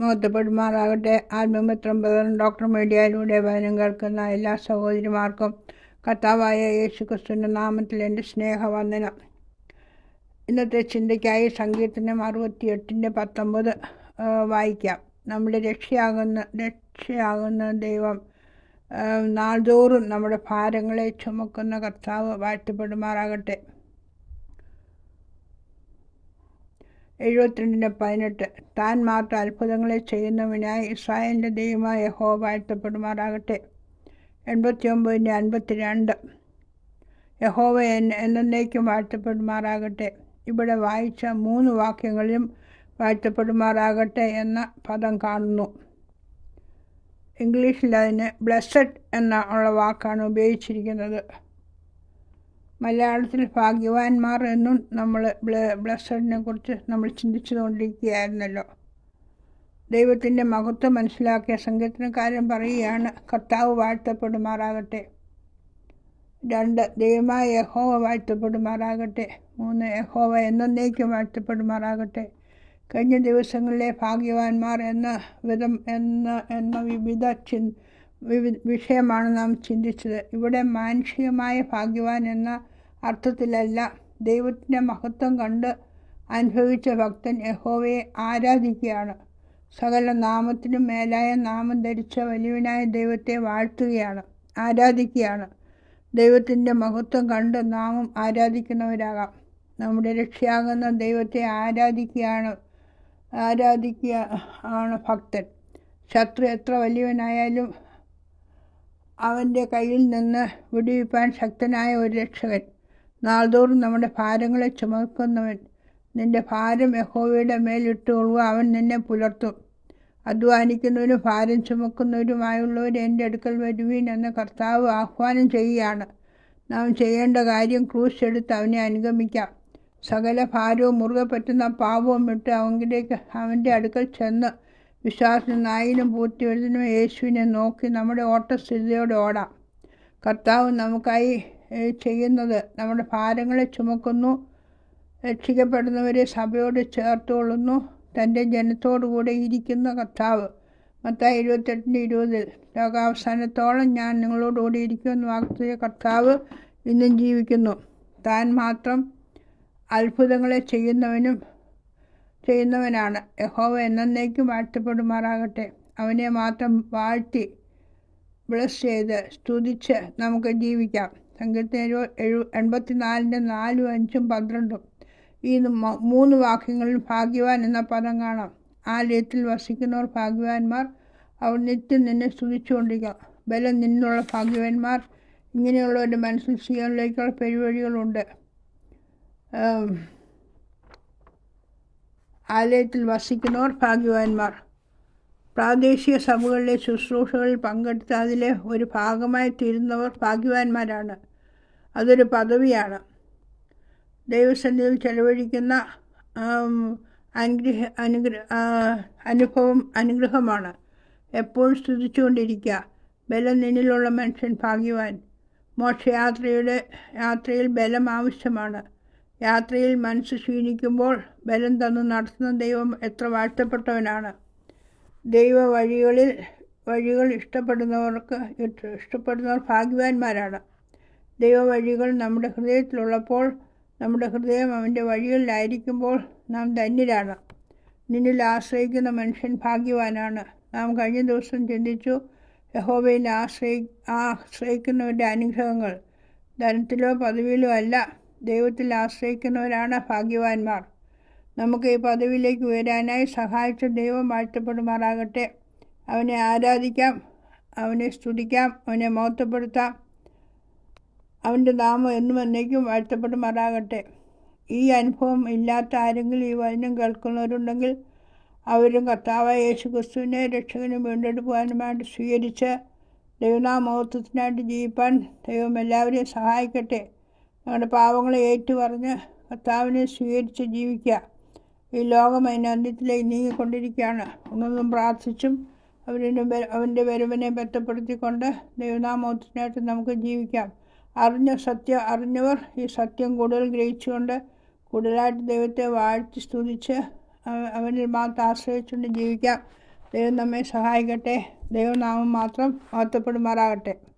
മഹത്വപ്പെടുമാറാകട്ടെ ആത്മമിത്രം ബ്രദറും ഡോക്ടർ മീഡിയയിലൂടെ വചനം കേൾക്കുന്ന എല്ലാ സഹോദരിമാർക്കും കർത്താവായ യേശു ക്രിസ്തുവിന്റെ നാമത്തിൽ എന്റെ സ്നേഹവന്ദനം. ഇന്നത്തെ ചിന്തയ്ക്കായി സങ്കീർത്തനം അറുപത്തിയെട്ടിന്റെ പത്തൊമ്പത് വായിക്കാം. നമ്മുടെ രക്ഷയാകുന്ന രക്ഷയാകുന്ന ദൈവം നാൾതോറും നമ്മുടെ ഭാരങ്ങളെ ചുമക്കുന്ന കർത്താവ് വാഴ്ത്തപ്പെടുമാറാകട്ടെ. എഴുപത്തിരണ്ടിന് പതിനെട്ട്. താൻ മാത്രം അത്ഭുതങ്ങളെ ചെയ്യുന്നവനായി ഇസ്രായേലിന്റെ ദൈവമായ ഹോ വാഴ്ത്തപ്പെടുമാറാകട്ടെ. എൺപത്തി ഒമ്പതിന്റെ അൻപത്തി രണ്ട് യഹോവ എന്നേക്കും വാഴ്ത്തപ്പെടുമാറാകട്ടെ. ഇവിടെ വായിച്ച മൂന്ന് വാക്യങ്ങളിലും വാഴ്ത്തപ്പെടുമാറാകട്ടെ എന്ന പദം കാണുന്നു. ഇംഗ്ലീഷിൽ അതിന് ബ്ലസ്സഡ് എന്ന ഉള്ള വാക്കാണ് ഉപയോഗിച്ചിരിക്കുന്നത്. മലയാളത്തിൽ ഭാഗ്യവാന്മാർ എന്നും നമ്മൾ ബ്ലസ്സഡിനെ കുറിച്ച് നമ്മൾ ചിന്തിച്ചുകൊണ്ടിരിക്കുകയായിരുന്നല്ലോ. ദൈവത്തിന്റെ മഹത്വം മനസ്സിലാക്കിയ സങ്കീർത്തനക്കാരൻ പറയുകയാണ് കർത്താവ് വാഴ്ത്തപ്പെടുമാറാകട്ടെ. രണ്ട് ദൈവമായ യഹോവ വാഴ്ത്തപ്പെടുമാറാകട്ടെ. മൂന്ന് യഹോവ എന്നേക്കും വാഴ്ത്തപ്പെടുമാറാകട്ടെ. കഴിഞ്ഞ ദിവസങ്ങളിലെ ഭാഗ്യവാന്മാർ എന്ന വിധം എന്ന എന്ന വിവിധ വിവി വിഷയമാണ് നാം ചിന്തിച്ചത്. ഇവിടെ മാനുഷികമായ ഭാഗ്യവാൻ എന്ന അർത്ഥത്തിലല്ല ദൈവത്തിന്റെ മഹത്വം കണ്ട് അനുഭവിച്ച ഭക്തൻ യഹോവയെ ആരാധിക്കുകയാണ്. സകല നാമത്തിനും മേലായ നാമം ധരിച്ച വലിയവനായ ദൈവത്തെ വാഴ്ത്തുകയാണ് ആരാധിക്കുകയാണ്. ദൈവത്തിന്റെ മഹത്വം കണ്ട് നാമം ആരാധിക്കുന്നവരാകാം. നമ്മുടെ രക്ഷയാകുന്ന ദൈവത്തെ ആരാധിക്കുകയാണ് ആരാധിക്കുക ആണ് ഭക്തൻ. ശത്രു എത്ര വലിയവനായാലും അവന്റെ കയ്യിൽ നിന്ന് വിടുവിപ്പാൻ ശക്തനായ ഒരു രക്ഷകൻ. നാൾതോറും നമ്മുടെ ഭാരങ്ങളെ ചുമക്കുന്നവൻ. നിന്റെ ഭാരം യഹോവയുടെ മേലിട്ടുകൊള്ളുക അവൻ നിന്നെ പുലർത്തും. അധ്വാനിക്കുന്നവരും ഭാരം ചുമക്കുന്നവരുമായുള്ളവർ എന്റെ അടുക്കൽ വരുവീൻ എന്ന് കർത്താവ് ആഹ്വാനം ചെയ്യുകയാണ്. നാം ചെയ്യേണ്ട കാര്യം ക്രൂശ് എടുത്ത് അവനെ അനുഗമിക്കാം. സകല ഭാരവും മുറുകെ പറ്റുന്ന പാപവും വിട്ട് അവങ്കിലേക്ക് അവന്റെ അടുക്കൽ ചെന്ന് വിശ്വാസം നായിലും പൂർത്തിവരുന്നതിനും യേശുവിനെ നോക്കി നമ്മുടെ ഓട്ടസ്ഥിതിയോടെ ഓടാം. കർത്താവ് നമുക്കായി ചെയ്യുന്നത് നമ്മുടെ ഭാരങ്ങളെ ചുമക്കുന്നു രക്ഷിക്കപ്പെടുന്നവരെ സഭയോട് ചേർത്തുകൊള്ളുന്നു തന്റെ ജനത്തോടുകൂടെ ഇരിക്കുന്ന കർത്താവ്. മത്തായി ഇരുപത്തെട്ടിന്റെ ഇരുപതിൽ ലോകാവസാനത്തോളം ഞാൻ നിങ്ങളോടുകൂടി ഇരിക്കുമെന്ന് വാക്തിയ കർത്താവ് ഇന്നും ജീവിക്കുന്നു. താൻ മാത്രം അത്ഭുതങ്ങളെ ചെയ്യുന്നവനും ചെയ്യുന്നവനാണ്. യഹോവ എന്നേക്കും വാഴ്ത്തപ്പെടുമാറാകട്ടെ. അവനെ മാത്രം വാഴ്ത്തി ബ്ലസ് ചെയ്ത് സ്തുതിച്ച് നമുക്ക് ജീവിക്കാം. സംഗീതത്തിന് എഴു എഴു എൺപത്തിനാലിന്റെ നാലും അഞ്ചും പന്ത്രണ്ടും. ഈ മൂന്ന് വാക്യങ്ങളിൽ ഭാഗ്യവാൻ എന്ന പദം കാണാം. ആലയത്തിൽ വസിക്കുന്നവർ ഭാഗ്യവാന്മാർ അവർ നിത്യം നിന്നെ സ്തുതിച്ചുകൊണ്ടിരിക്കുക ബലം നിന്നുള്ള ഭാഗ്യവാന്മാർ ഇങ്ങനെയുള്ളവരുടെ മനസ്സിൽ സിയോനിലേക്കുള്ള പെരുവഴികളുണ്ട്. ആലയത്തിൽ വസിക്കുന്നവർ ഭാഗ്യവാന്മാർ. പ്രാദേശിക സഭകളിലെ ശുശ്രൂഷകളിൽ പങ്കെടുത്ത് അതിലെ ഒരു ഭാഗമായി തീരുന്നവർ ഭാഗ്യവാന്മാരാണ്. അതൊരു പദവിയാണ്. ദൈവസന്നിധിയിൽ ചെലവഴിക്കുന്ന അനുഗ്രഹ അനുഗ്രഹ അനുഭവം അനുഗ്രഹമാണ്. എപ്പോഴും സ്തുതിച്ചുകൊണ്ടിരിക്കുക. ബലം നിന്നിലുള്ള മനുഷ്യൻ ഭാഗ്യവാൻ. മോക്ഷയാത്രയുടെ യാത്രയിൽ ബലം ആവശ്യമാണ്. യാത്രയിൽ മനസ്സ് ക്ഷീണിക്കുമ്പോൾ ബലം തന്നു നടത്തുന്ന ദൈവം എത്ര വാഴ്ത്തപ്പെട്ടവനാണ്. ദൈവ വഴികളിൽ വഴികൾ ഇഷ്ടപ്പെടുന്നവർക്ക് ഇഷ്ടപ്പെടുന്നവർ ഭാഗ്യവാന്മാരാണ്. ദൈവ വഴികൾ നമ്മുടെ ഹൃദയത്തിലുള്ളപ്പോൾ നമ്മുടെ ഹൃദയം അവന്റെ വഴികളിലായിരിക്കുമ്പോൾ നാം ധന്യരാണ്. നിന്നിൽ ആശ്രയിക്കുന്ന മനുഷ്യൻ ഭാഗ്യവാനാണ്. നാം കഴിഞ്ഞ ദിവസം ചിന്തിച്ചു യഹോബയിൽ ആശ്രയി ആശ്രയിക്കുന്നവരുടെ അനുഗ്രഹങ്ങൾ ധനത്തിലോ പദവിയിലോ അല്ല ദൈവത്തിൽ ആശ്രയിക്കുന്നവരാണ് ഭാഗ്യവാന്മാർ. നമുക്ക് ഈ പദവിയിലേക്ക് ഉയരാനായി സഹായിച്ച ദൈവം വാഴ്ത്തപ്പെടുമാറാകട്ടെ. അവനെ ആരാധിക്കാം അവനെ സ്തുതിക്കാം അവനെ മോത്തപ്പെടുത്താം അവന്റെ നാമം എന്നും എന്നേക്കും വാഴ്ത്തപ്പെടുമാറാകട്ടെ. ഈ അനുഭവം ഇല്ലാത്ത ആരെങ്കിലും ഈ വചനം കേൾക്കുന്നവരുണ്ടെങ്കിൽ അവരും കർത്താവായ യേശു ക്രിസ്തുവിനെ രക്ഷകനും വീണ്ടെടുക്കുവാനുമായിട്ട് സ്വീകരിച്ച് ദൈവനാമോഹത്വത്തിനായിട്ട് ജീവിപ്പാൻ ദൈവം എല്ലാവരെയും സഹായിക്കട്ടെ. ഞങ്ങളുടെ പാവങ്ങളെ ഏറ്റുപറഞ്ഞ് കർത്താവിനെ സ്വീകരിച്ച് ജീവിക്കുക. ഈ ലോകം അതിന്റെ അന്ത്യത്തിലേക്ക് നീങ്ങിക്കൊണ്ടിരിക്കുകയാണ്. ഒന്നൊന്നും പ്രാർത്ഥിച്ചും അവരുടെ വര- അവന്റെ വരവിനെ ബന്ധപ്പെടുത്തിക്കൊണ്ട് ദൈവനാമോത്തിനായിട്ട് നമുക്ക് ജീവിക്കാം. അറിഞ്ഞ സത്യം അറിഞ്ഞവർ ഈ സത്യം കൂടുതൽ ഗ്രഹിച്ചുകൊണ്ട് കൂടുതലായിട്ട് ദൈവത്തെ വാഴ്ത്തി സ്തുതിച്ച് അവ- അവനിൽ മാത്രം ആശ്രയിച്ചുകൊണ്ട് ജീവിക്കാം. ദൈവം നമ്മെ സഹായിക്കട്ടെ. ദൈവനാമം മാത്രം മഹത്വപ്പെടുമാറാകട്ടെ.